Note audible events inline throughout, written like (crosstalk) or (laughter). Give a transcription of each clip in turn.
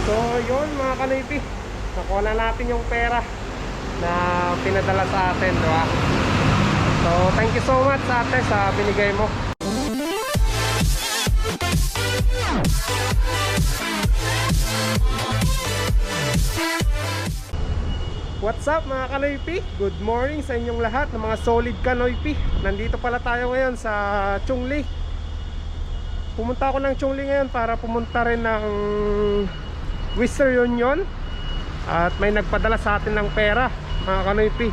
So, yun mga kanipi. Nakuha na natin yung pera na pinadala sa atin, di ba? So, thank you so much ate sa binigay mo. What's up mga Kanoypi? Good morning sa inyong lahat ng mga solid Kanoypi Nandito pala tayo ngayon sa Chungli Pumunta ako ng Chungli ngayon para pumunta rin ng Western Union At may nagpadala sa atin ng pera mga Kanoypi.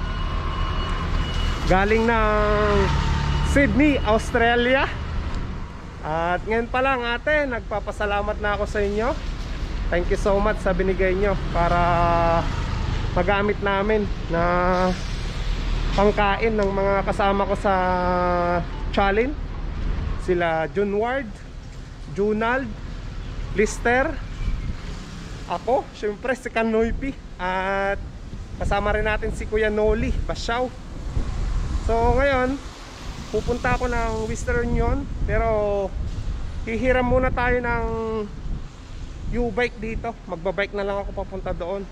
Galing ng Sydney, Australia. At ngayon pa lang ate, nagpapasalamat na ako sa inyo. Thank you so much sa binigay nyo para magamit namin na pangkain ng mga kasama ko sa challenge. Sila Junward Junald Lister ako, syempre si Kanoypi at kasama rin natin si Kuya Noli Basyaw so ngayon pupunta ako ng Western Union pero hihiram muna tayo ng U-bike dito. Magbabike na lang ako papunta doon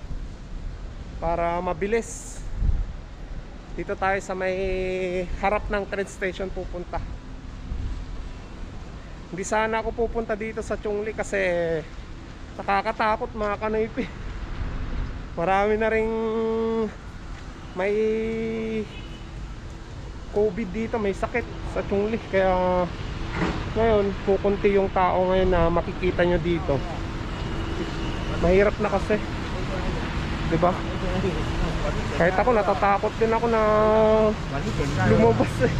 para mabilis. Dito tayo sa may harap ng train station pupunta. Hindi sana ako pupunta dito sa Chungli kasi nakakatakot mga kanoypi (laughs) marami na ring may COVID dito may sakit sa Chungli kaya ngayon kukunti yung tao ngayon na makikita nyo dito mahirap na kasi 'di ba? Kahit ako natatakot din ako na lumabas eh.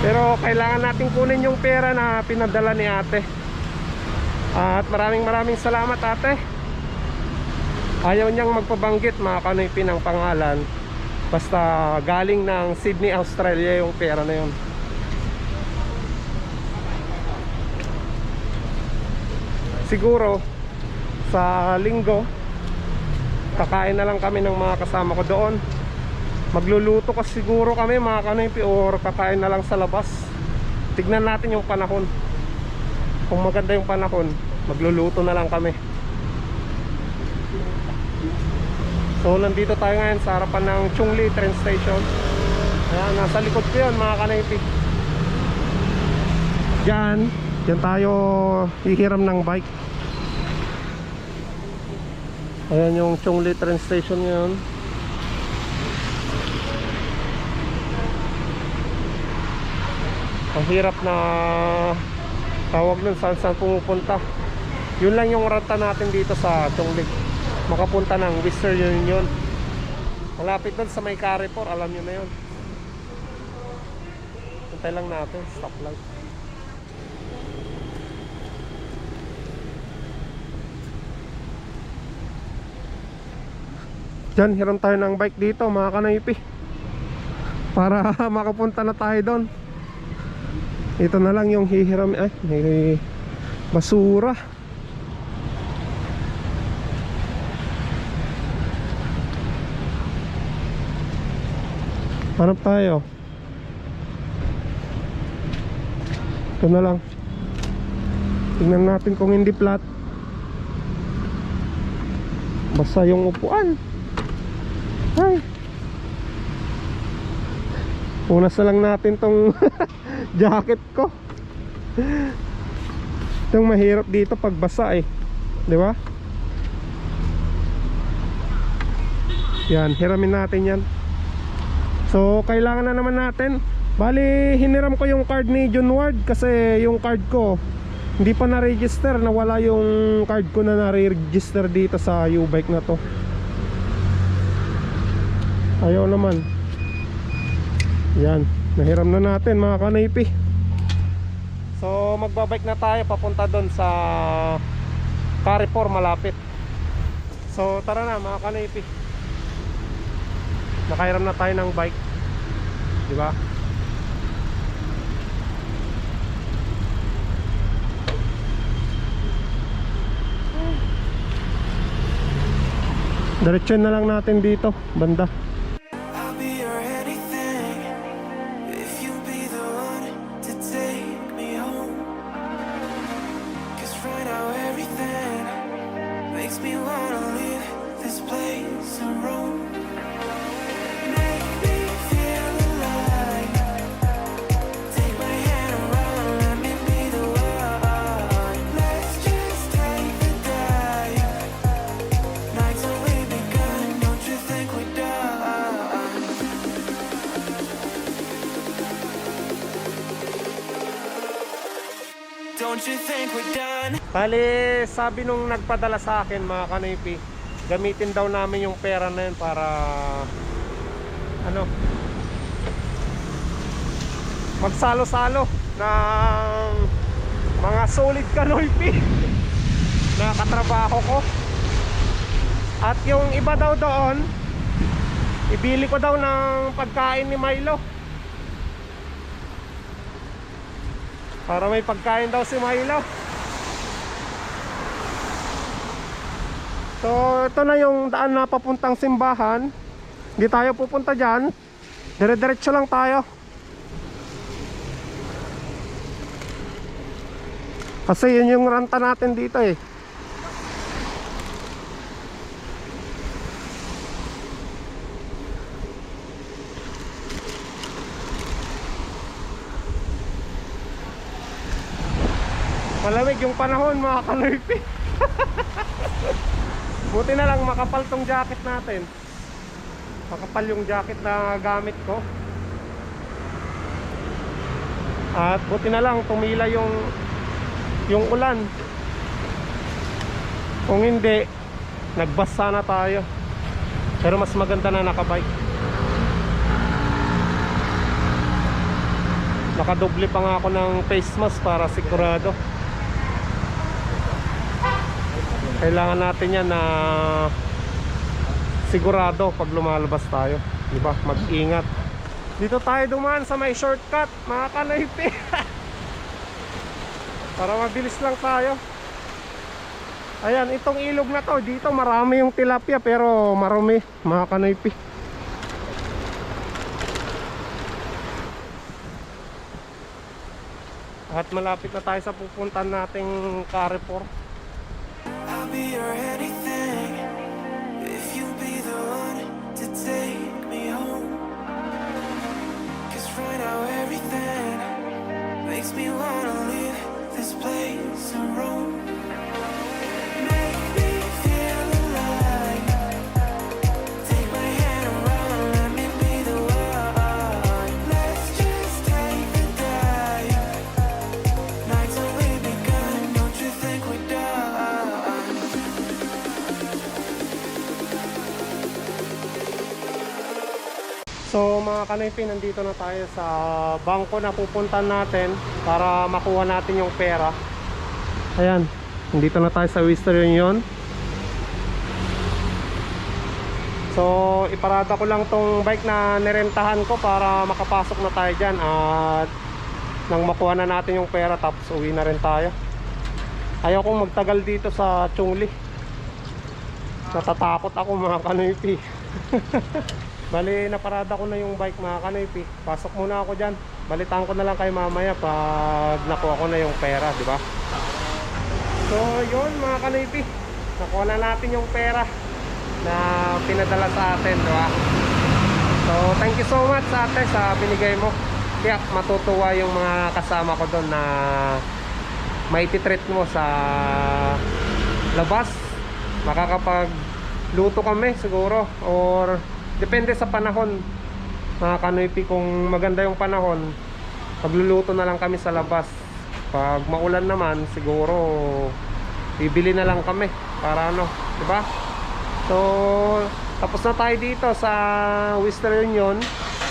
Pero kailangan natin kunin yung pera na pinadala ni ate. At maraming maraming salamat ate. Ayaw niyang magpabanggit mga kanoypi ng pangalan. Basta galing ng Sydney, Australia yung pera na yun. Siguro sa linggo kakain na lang kami ng mga kasama ko doon magluluto kasi siguro kami mga kanoypi or kakain na lang sa labas tignan natin yung panahon kung maganda yung panahon magluluto na lang kami. So nandito tayo ngayon sa harapan ng Chungli train station. Ayan, nasa likod ko yun mga kanoypi dyan dyan tayo hihiram ng bike. Ayan yung Chongli train station ngayon. Ang hirap na tawag nun saan saan pumupunta. Yun lang yung ranta natin dito sa Chongli. Makapunta ng Western Union. Malapit doon sa may Carrefour, alam nyo na yun. Hintay lang natin, stoplight. Diyan, hiram tayo ng bike dito mga kanaypi Para (laughs) makapunta na tayo doon Ito na lang yung hihiram Ay, may basura. Hanap tayo. Ito na lang. Tingnan natin kung hindi flat. Basta yung upuan ay. Punas na lang natin tong (laughs) jacket ko. Itong mahirap dito pag basa eh. 'Di ba? Yan, hiramin natin 'yan. So, kailangan na naman natin. Bali, hiniram ko yung card ni John Ward kasi yung card ko hindi pa na-register, nawala yung card ko na na-register dito sa U-bike na to. Ayaw naman Yan. Nahiram na natin mga kanaypi. So magbabike na tayo Papunta doon sa Carrefour malapit. So tara na mga kanaypi. Nakahiram na tayo ng bike. Di ba? Diretso na lang natin dito Banda Bali, sabi nung nagpadala sa akin mga kanipi, gamitin daw namin yung pera na yun para ano magsalo-salo ng mga solid kanoypi (laughs) na katrabaho ko. At yung iba daw doon, ibili ko daw ng pagkain ni Milo. Para may pagkain daw si Milo. So, ito na yung daan na papuntang simbahan. Hindi tayo pupunta dyan. Dire-diretso lang tayo. Kasi yun yung ranta natin dito eh. Malamig yung panahon mga kanerpi. (laughs) Buti na lang makapal tong jacket natin. Makapal yung jacket na gamit ko. At buti na lang tumila yung yung ulan. Kung hindi, nagbasa na tayo. Pero mas maganda na nakabike. Nakadoble pa nga ako ng face mask para sigurado. Kailangan natin yan na sigurado pag lumalabas tayo. Di ba? Mag-ingat. Dito tayo dumaan sa may shortcut, mga kanaypi. (laughs) Para mabilis lang tayo. Ayan, itong ilog na to, dito marami yung tilapia pero marumi, mga kanaypi. At malapit na tayo sa pupuntan nating Carrefour. I'll be your anything So mga kanaypi, nandito na tayo sa bangko na pupuntan natin para makuha natin yung pera. Ayan, nandito na tayo sa Western Union. So iparada ko lang tong bike na nirentahan ko para makapasok na tayo dyan at nang makuha na natin yung pera tapos uwi na rin tayo. Ayaw kong magtagal dito sa Chungli. Natatakot ako mga kanaypi. (laughs) Bali, naparada ko na yung bike mga kanoypi. Pasok muna ako dyan. Balitaan ko na lang kay mamaya pag nakuha ko na yung pera, di ba? So, yun mga kanoypi. Nakuha na natin yung pera na pinadala sa atin, di ba? So, thank you so much ate sa binigay mo. Kaya matutuwa yung mga kasama ko doon na maititreat mo sa labas. Makakapag luto kami siguro or depende sa panahon mga kanoypi. Kung maganda yung panahon pagluluto na lang kami sa labas. Pag maulan naman siguro bibili na lang kami para ano di ba? So tapos na tayo dito sa Western Union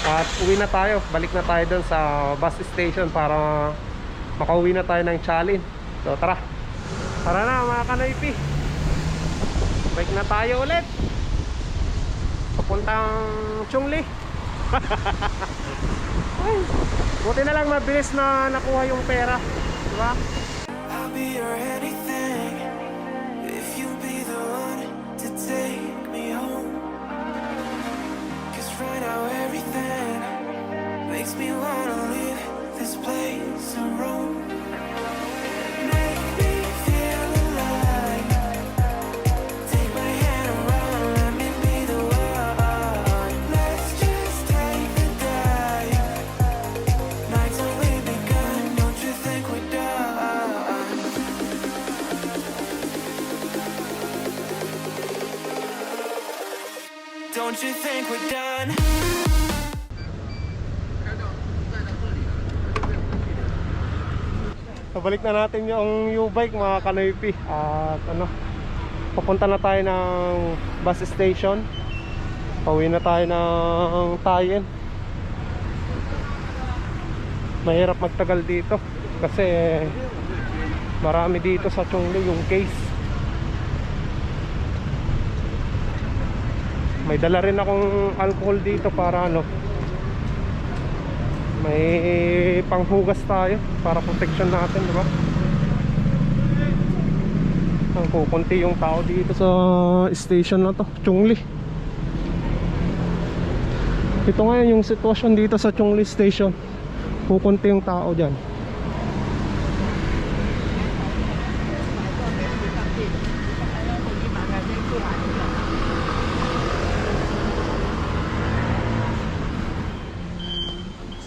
at uwi na tayo. Balik na tayo doon sa bus station para makauwi na tayo ng Chalin so tara. Tara na mga kanoypi. Bike na tayo ulit papuntang Chungli (laughs) Ay, buti na lang mabilis na nakuha yung pera diba? I'll be your anything if you be the one to take me home. Cause right now everything makes me wanna Don't you think we're done? Pabalik na natin yung U-bike mga kanoypi. At ano Papunta na tayo ng bus station. Pauwi na tayo ng Tayen. Mahirap magtagal dito Kasi Marami dito sa Chongli yung case May dala rin akong alcohol dito para ano may panghugas tayo para protection natin, di ba? Ang kukunti yung tao dito sa station na to, Chungli. Ito ngayon yung sitwasyon dito sa Chungli Station. Kukunti yung tao dyan.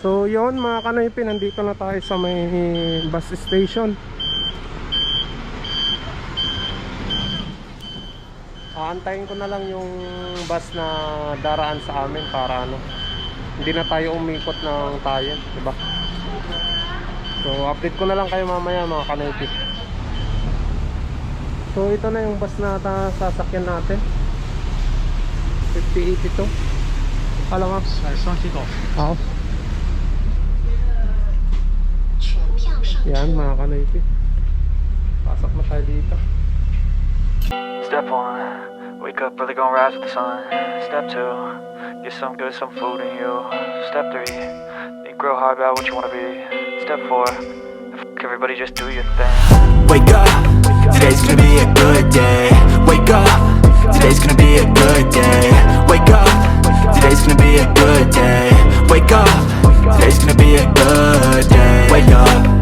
So yon mga kanoypi, nandito na tayo sa may bus station. Aantayin ko na lang yung bus na daraan sa amin para ano, hindi na tayo umikot ng tayo, di ba? So update ko na lang kayo mamaya mga kanoypi. So ito na yung bus na sasakyan natin. 5082. Alam mo? Oo. Yan mga kanoypi. Pasok na tayo dito. Step one, wake up early, gonna rise with the sun. Step two, get some good, some food in you. Step three, think real hard about what you wanna be. Step four, f- everybody just do your thing. Wake up, today's gonna be a good day. Wake up, today's gonna be a good day. Wake up, today's gonna be a good day. Wake up, today's gonna be a good day. Wake up,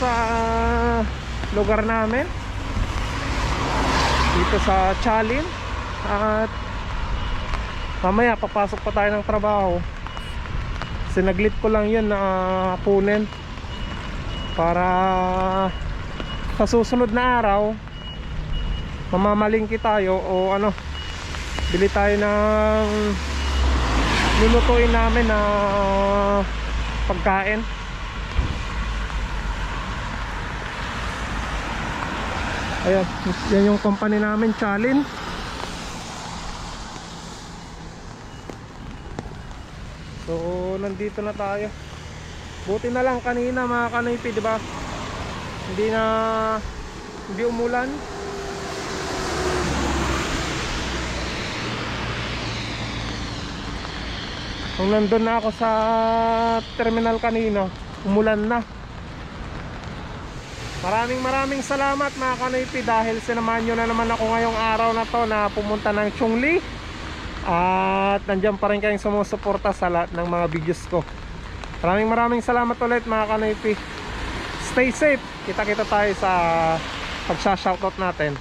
Sa lugar namin. Dito sa Chalin. At mamaya papasok pa tayo ng trabaho. Sinaglit ko lang yun na punen para sa susunod na araw mamamalingki tayo o ano bili tayo ng lulutuin namin na pagkain ayan yan yung company namin Chalin. So nandito na tayo. Buti na lang kanina mga kanoypi di ba? Hindi na hindi umulan. Nung nandun na ako sa terminal kanina, umulan na. Maraming maraming salamat mga kanoypi dahil sinamahan nyo na naman ako ngayong araw na to na pumunta ng Chungli. At nandyan pa rin kayong sumusuporta sa lahat ng mga videos ko. Maraming maraming salamat ulit mga kanoypi. Stay safe. Kita-kita tayo sa pagsha-shoutout natin.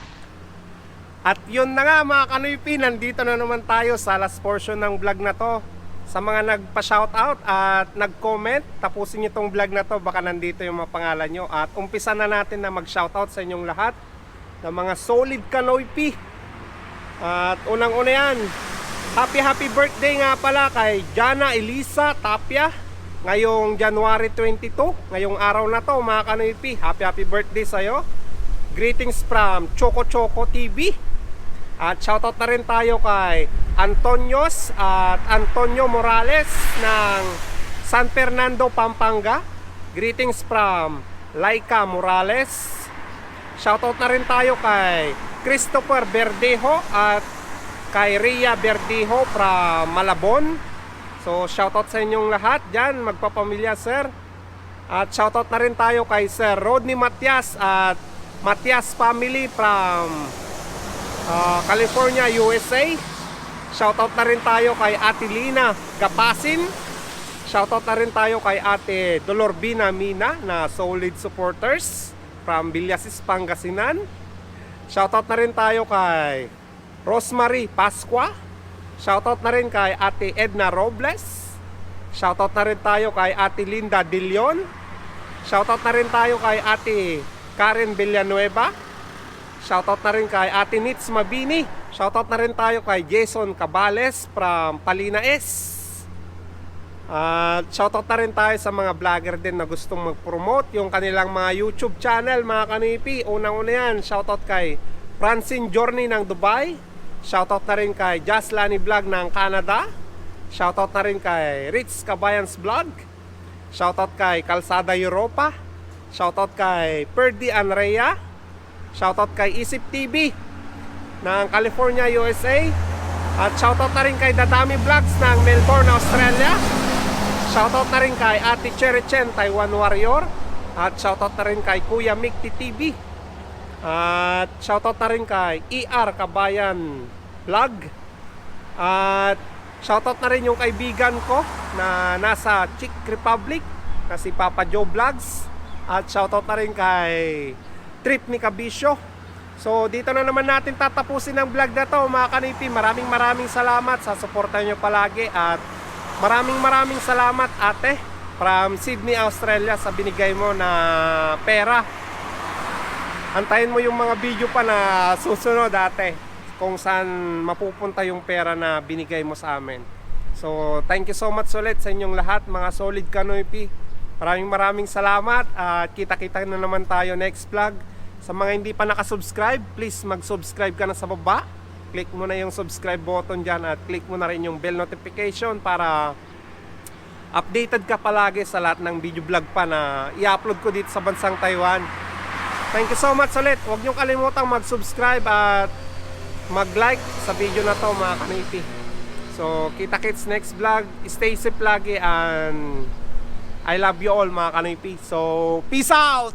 At yun na nga mga kanoypi, nandito na naman tayo sa last portion ng vlog na to. Sa mga nagpa-shoutout at nag-comment, tapusin nyo tong vlog na to, baka nandito yung mga pangalan nyo. At umpisa na natin na mag-shoutout sa inyong lahat ng mga solid kanoypi. At unang-una yan, happy happy birthday nga pala kay Jana Elisa Tapia. Ngayong January 22, ngayong araw na to mga kanoypi. Happy happy birthday sa'yo. Greetings from Choco Choco TV. At shoutout na rin tayo kay Antonios at Antonio Morales ng San Fernando, Pampanga. Greetings from Laika Morales. Shoutout na rin tayo kay Christopher Verdejo at kay Ria Verdejo from Malabon. So shoutout sa inyong lahat dyan, magpapamilya sir. At shoutout na rin tayo kay Sir Rodney Matias at Matias family from ah, California, USA. Shoutout na rin tayo kay Ate Lina Gapasin. Shoutout na rin tayo kay Ate Dolorbina Mina na solid supporters from Villasis, Pangasinan. Shoutout na rin tayo kay Rosemary Pasqua. Shoutout na rin kay Ate Edna Robles. Shoutout na rin tayo kay Ate Linda Dilion. Shoutout na rin tayo kay Ate Karen Villanueva. Shoutout na rin kay Ate Nits Mabini. Shoutout na rin tayo kay Jason Cabales from Palina S. At shoutout na rin tayo sa mga vlogger din na gustong mag-promote yung kanilang mga YouTube channel, mga kanipi. Unang-una yan, shoutout kay Francine Journey ng Dubai. Shoutout na rin kay Jaslani Vlog ng Canada. Shoutout na rin kay Rich Kabayans Vlog. Shoutout kay Kalsada Europa. Shoutout kay Perdi Anrea. Shoutout kay Isip TV ng California, USA. At shoutout na rin kay Dadami Vlogs ng Melbourne, Australia. Shoutout na rin kay Ate Cherry Chen, Taiwan Warrior. At shoutout na rin kay Kuya Mikti TV. At shoutout na rin kay ER Kabayan Vlog. At shoutout na rin yung kaibigan ko na nasa Czech Republic na si Papa Joe Vlogs. At shoutout na rin kay Trip ni Kabisyo. So dito na naman natin tatapusin ang vlog na to mga kanipi. Maraming maraming salamat sa suporta nyo palagi at maraming maraming salamat ate from Sydney, Australia sa binigay mo na pera. Antayin mo yung mga video pa na susunod ate kung saan mapupunta yung pera na binigay mo sa amin. So thank you so much ulit sa inyong lahat mga solid kanoypi. Maraming maraming salamat at kita-kita na naman tayo next vlog. Sa mga hindi pa nakasubscribe, please mag-subscribe ka na sa baba. Click mo na yung subscribe button dyan at click mo na rin yung bell notification para updated ka palagi sa lahat ng video vlog pa na i-upload ko dito sa bansang Taiwan. Thank you so much ulit. Huwag niyong kalimutang mag-subscribe at mag-like sa video na to mga kanipi. So, kita-kits next vlog. Stay safe lagi and I love you all mga kanipi. So, peace out!